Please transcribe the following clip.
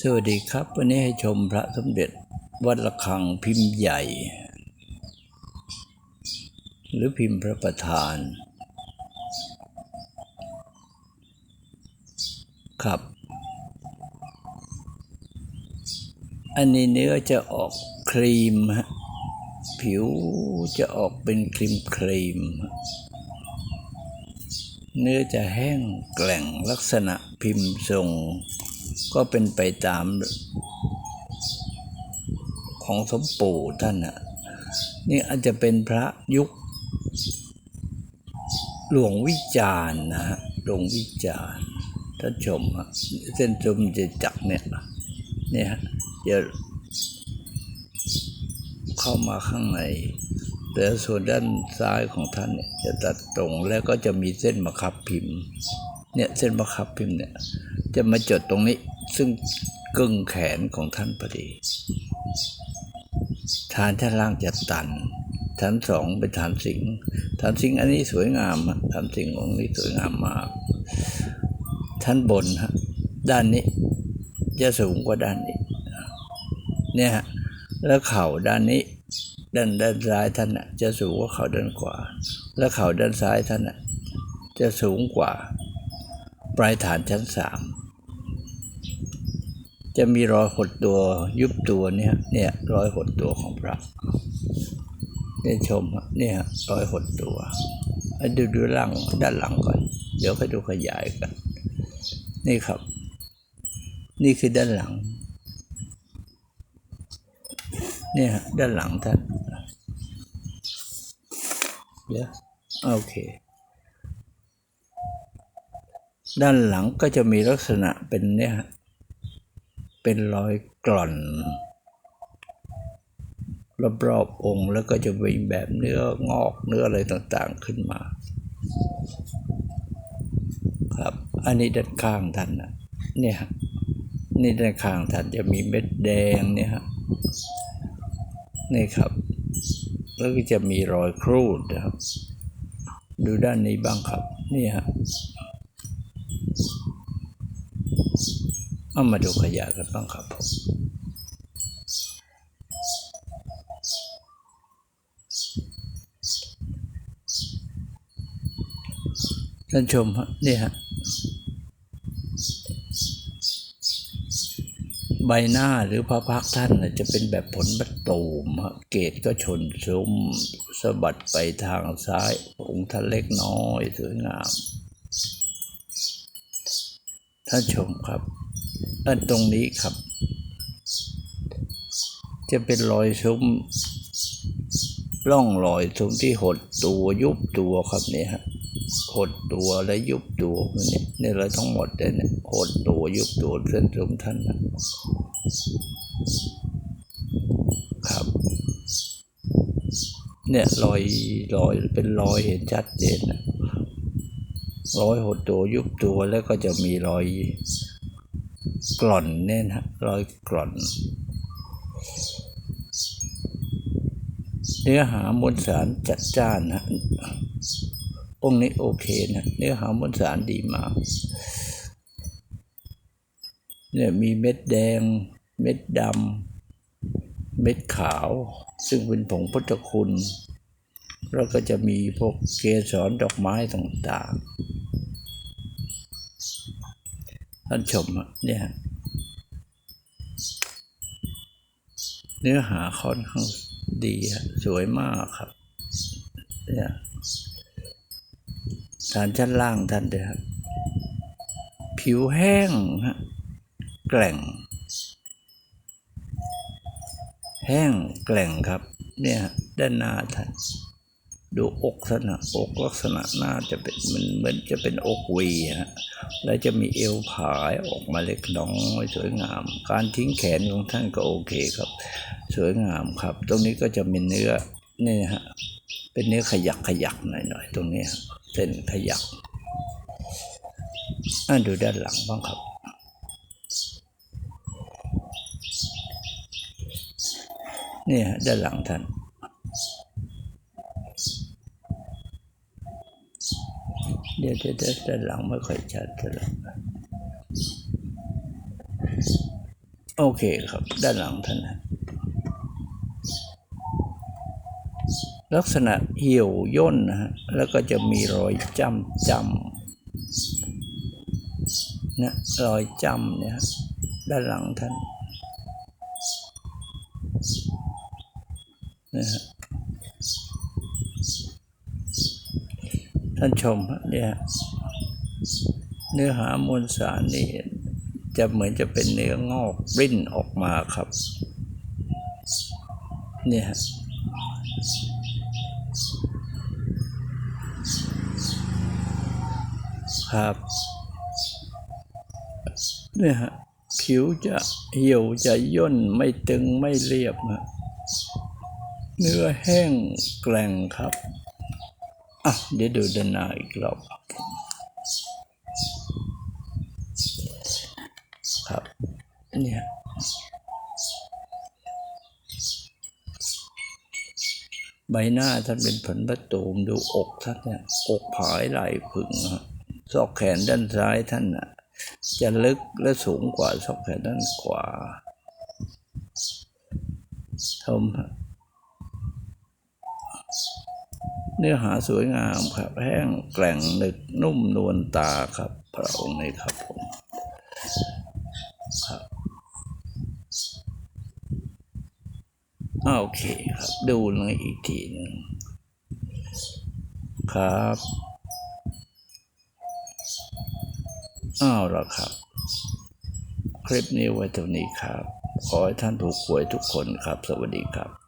สวัสดีครับ วันนี้ให้ชมพระสมเด็จวัดระฆังพิมพ์ใหญ่ หรือพิมพ์พระประธาน ครับ อันนี้เนื้อจะออกครีมฮะผิวจะออกเป็นครีมครีม เนื้อจะแห้งแกร่งลักษณะพิมพ์ทรง ก็เป็นไปตามของสมปู่ท่านน่ะนี่อาจจะเป็นพระยุค หลวงวิจารณ์นะฮะหลวงวิจารณ์ท่านชมฮะเส้นชมจะจักเนี่ยเนี่ยฮะจะเข้ามาข้างในแต่ส่วนด้านซ้ายของท่านเนี่ยจะตัดตรงแล้วก็จะมีเส้นมาคับพิมพ์ เนี่ยเส้นมาคับพิมพ์เนี่ย จะมาจดตรงนี้ ซึ่งกึ่งแขนของท่านพอดี ฐานชั้นล่างจะตันฐานสองเป็นฐานสิงฐานสิงอันนี้สวยงามฐานสิงองค์นี้สวยงามมากฐานบนฮะด้านนี้จะสูงกว่าด้านนี้ เนี่ยฮะแล้วเข่าด้านนี้ ด้านด้านซ้ายท่านน่ะจะสูงกว่าเข่าด้านขวา แล้วเข่าด้านซ้ายท่านน่ะจะสูงกว่า ปลายฐานชั้นสามจะมีรอยหดตัวยุบตัวเนี่ยเนี่ยรอยหดตัวของพระเนี่ยชมเนี่ยรอยหดตัวให้ดูดูหลังด้านหลังก่อน เดี๋ยวค่อยดูขยายกัน นี่ครับ นี่คือด้านหลัง เนี่ยฮะด้านหลังท่านเดี๋ยวโอเค ด้านหลังก็จะมีลักษณะเป็นเนี่ยเป็นรอยกร่อนรอบๆองค์แล้วก็จะมีแบบเนื้องอกเนื้ออะไรต่างๆขึ้นมา ครับ อันนี้ด้านข้างท่านนะเนี่ยนี่ด้านข้างท่านจะมีเม็ดแดงเนี่ยฮะนี่ครับ แล้วก็จะมีรอยครูดนะครับ ดูด้านนี้บ้างครับ นี่ฮะ เอามาดูขยะกันบ้างครับผมท่านชมฮะนี่ฮะใบหน้าหรือพระพักท่านจะเป็นแบบผลบัตตูมฮะเกตก็ชนซุ้มสะบัดไปทางซ้ายองค์ท่านเล็กน้อยสวยงาม ท่านชมครับ อันตรงนี้ครับ จะเป็นรอยซุ้มร่องรอยซุ้มที่หดตัวยุบตัวครับเนี่ยฮะหดตัวและยุบตัวเนี่ยนี่เราทั้งหมดเลยเนี่ยหดตัวยุบตัวเส้นซุ้มท่านนะครับ เนี่ยรอยรอยเป็นรอยเห็นชัดเจนนะ ร้อยหดตัวยุบตัวแล้วก็จะมีรอยกล่อนเนี่ยนะรอยกล่อน เนื้อหามวลสารจัดจ้านนะองค์นี้โอเคนะเนื้อหามวลสารดีมากเนี่ยมีเม็ดแดง เม็ดดำเม็ดขาว ซึ่งเป็นผงพุทธคุณ แล้วก็จะมีพวกเกสรดอกไม้ต่างๆ ท่านชมอะเนี่ยเนื้อหาค่อนข้างดีฮะสวยมากครับเนี่ยฐานชั้นล่างท่านเลยครับผิวแห้งฮะแกร่ง แห้งแกร่งครับ เนี่ยด้านหน้าท่าน ดูอกลักษณะอกลักษณะหน้าจะเป็นมันเหมือนจะเป็นอกวีฮะแล้วจะมีเอวผายออกมาเล็กน้อยสวยงาม การทิ้งแขนของท่านก็โอเคครับ สวยงามครับ ตรงนี้ก็จะมีเนื้อนี่ฮะเป็นเนื้อขยักขยักหน่อยๆตรงนี้เส้นขยักอ่าดูด้านหลังบ้างครับนี่ฮะด้านหลังท่าน เดี๋ยวเดี๋ยวด้านหลังไม่ค่อยชัดเท่าไหร่โอเคครับ ด้านหลังท่านนะลักษณะเหี่ยวย่นนะฮะ แล้วก็จะมีรอยจำจำนะรอยจำเนี่ยฮะด้านหลังท่านนะฮะ ท่านชมเนี่ยเนื้อหามวลสารนี่จะเหมือนจะเป็นเนื้องอกปริ้นออกมาครับ เนี่ยครับเนี่ยฮะผิวจะเหี่ยวจะย่นไม่ตึงไม่เรียบฮะเนื้อแห้งแกร่งครับ อะเดี๋ยวดูด้านหน้าอีกรอบครับครับเนี่ยใบหน้าท่านเป็นผลประตูมดูอกท่านเนี่ยอกผายไหลผึ่งฮะซอกแขนด้านซ้ายท่านน่ะจะลึกและสูงกว่าซอกแขนด้านขวาชมฮะ เนื้อหาสวยงามครับ แห้งแกร่งหนึกนุ่มนวลตาครับ พระองค์นี้ครับผมครับโอเคครับ ดูหน่อยอีกทีหนึ่งครับอ้าวแล้วครับ คลิปนี้ไว้เท่านี้ครับ ขอให้ท่านถูกหวยทุกคนครับ สวัสดีครับ